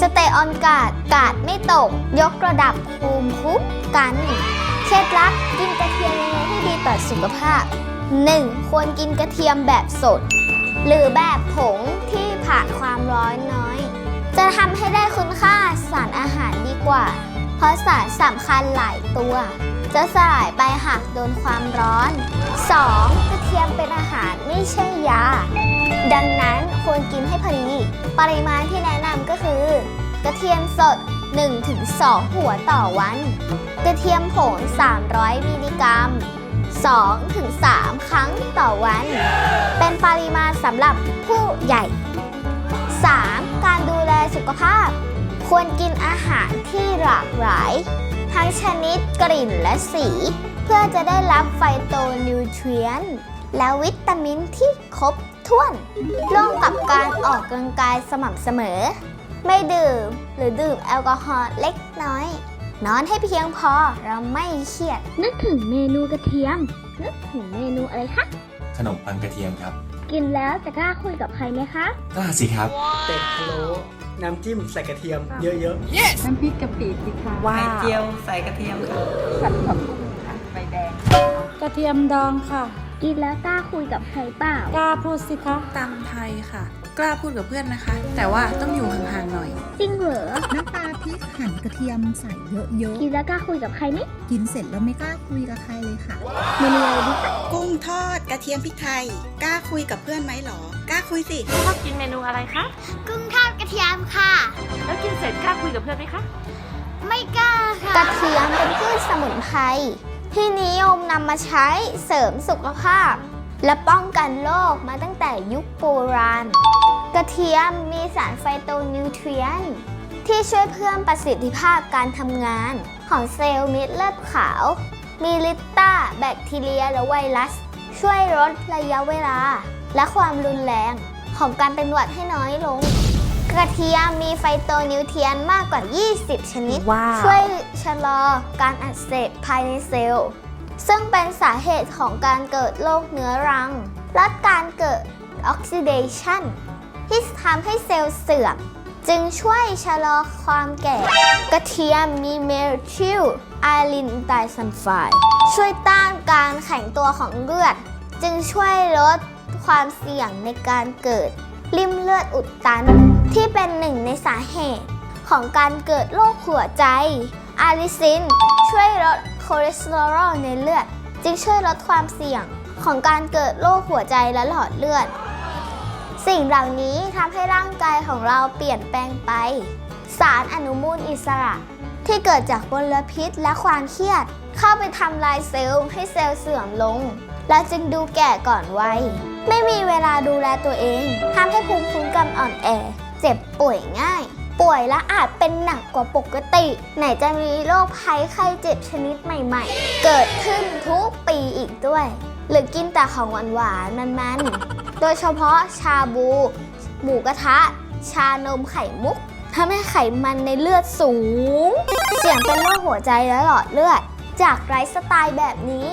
Stay on guard กาดไม่ตก ยกระดับภูมิคุ้มกัน เคล็ดลับกินกระเทียมยังไงให้ดีต่อสุขภาพ 1. ควรกินกระเทียมแบบสด หรือแบบผงที่ผ่านความร้อนน้อย จะทำให้ได้คุณค่าสารอาหารดีกว่า เพราะสารสำคัญหลายตัว จะสลายไปหากโดนความร้อน 2. กระเทียมเป็นอาหารไม่ใช่ยา ดังนั้นควรกินให้พอดี ปริมาณที่แนะนำก็คือ กระเทียมสด 1-2 หัวต่อวัน กระเทียมผง 300 มิลลิกรัม 2-3 ครั้งต่อวัน เป็นปริมาณสำหรับผู้ใหญ่ 3. การดูแลสุขภาพ ควรกินอาหารที่หลากหลาย ทั้งชนิดกลิ่นและสี เพื่อจะได้รับไฟโตนิวเทรียนและวิตามินที่ครบ ถ้วน ร่วมกับการออกกำลังกายสม่ำเสมอ ไม่ดื่มหรือดื่มแอลกอฮอล์เล็กน้อย นอนให้เพียงพอเราไม่เครียด นึกถึงเมนูกระเทียม นึกถึงเมนูอะไรคะ ขนมปังกระเทียมครับ กินแล้วจะกล้าคุยกับใครไหมคะ กล้าสิครับ เป็ดพะโล้น้ำจิ้มใส่กระเทียม เยอะน้ำพริกกะปิสิคะๆไข่เจียวใส่กระเทียมค่ะ ผัดผักบุ้งค่ะใบแดง กระเทียมดองค่ะ กินแล้วกล้าคุยกับใครเปล่า กล้าพูดสิคะตำไทยค่ะ กล้าพูดกับเพื่อนนะคะ แต่ว่าต้องอยู่ห่างๆหน่อย จริงเหรอ น้ำปลาพริกหั่นกระเทียมใส่เยอะกินแล้วกล้าคุยกับใครไหมๆ กินเสร็จแล้วไม่กล้าคุยกับใครเลยค่ะ เมนูอะไรดีคะกุ้งทอดกระเทียมพริกไทย กล้าคุยกับเพื่อนไหมหรอ กล้าคุยสิ ชอบกินเมนูอะไรคะ กุ้งทอดกระเทียมค่ะ แล้วกินเสร็จกล้าคุยกับเพื่อนไหมคะ ไม่กล้าค่ะ กระเทียมเป็นพืชสมุนไพร ที่นิยมนำมาใช้เสริมสุขภาพ และป้องกันโรคมาตั้งแต่ยุคโบราณ กระเทียมมีสารไฟโตนิวเทรียนที่ช่วยเพิ่มประสิทธิภาพการทำงาน ของเซลล์เม็ดเลือดขาว มีลิตต้าแบคทีเรียและไวรัส ช่วยลดระยะเวลา และความรุนแรงของการเป็นหวัดให้น้อยลง กระเทียมมีไฟโตนิวเทรียนต์มากกว่า 20 ชนิดช่วยชะลอการอักเสบภายในเซลล์ ซึ่งเป็นสาเหตุของการเกิดโรคเนื้อรัง ลดการเกิดออกซิเดชันที่ทำให้เซลล์เสื่อม จึงช่วยชะลอความแก่ กระเทียมมีเมทิลไอลินไดซัลไฟด์ช่วยต้านการแข็งตัวของเลือด จึงช่วยลดความเสี่ยงในการเกิด ริ่มเลือดอุดตัน ที่เป็นหนึ่งในสาเหตุ ของการเกิดโรคหัวใจ อาลิซิน ช่วยลดคอเลสเตอรอลในเลือด จึงช่วยลดความเสี่ยงของการเกิดโรคหัวใจและหลอดเลือด สิ่งเหล่านี้ทำให้ร่างกายของเราเปลี่ยนแปลงไป สารอนุมูลอิสระ ที่เกิดจากมลพิษและความเครียด เข้าไปทำลายเซลล์ให้เซลล์เสื่อมลง และจึงดูแก่ก่อนวัย ไม่มีเวลาดูแลตัวเองทำให้ภูมิคุ้มกันอ่อนแอ เจ็บป่วยง่าย ป่วยและอาจเป็นหนักกว่าปกติ ไหนจะมีโรคภัยไข้เจ็บชนิดใหม่ ๆ เกิดขึ้นทุกปีอีกด้วย หรือกินแต่ของหวานๆมันๆ โดยเฉพาะชาบูหมูกระทะ ชานมไข่มุกทำให้ไขมันในเลือดสูง เสี่ยงเป็นโรคหัวใจและหลอดเลือด จากไลฟ์สไตล์แบบนี้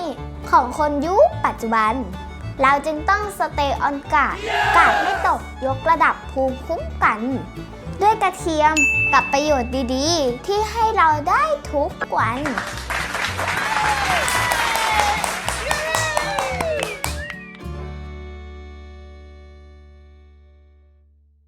ของคนยุคปัจจุบัน เราจึงต้องสเตย์ออนกาดกาดไม่ตกยกระดับภูมิคุ้มกัน ด้วยกระเทียมกับประโยชน์ดีๆ ที่ให้เราได้ทุกวัน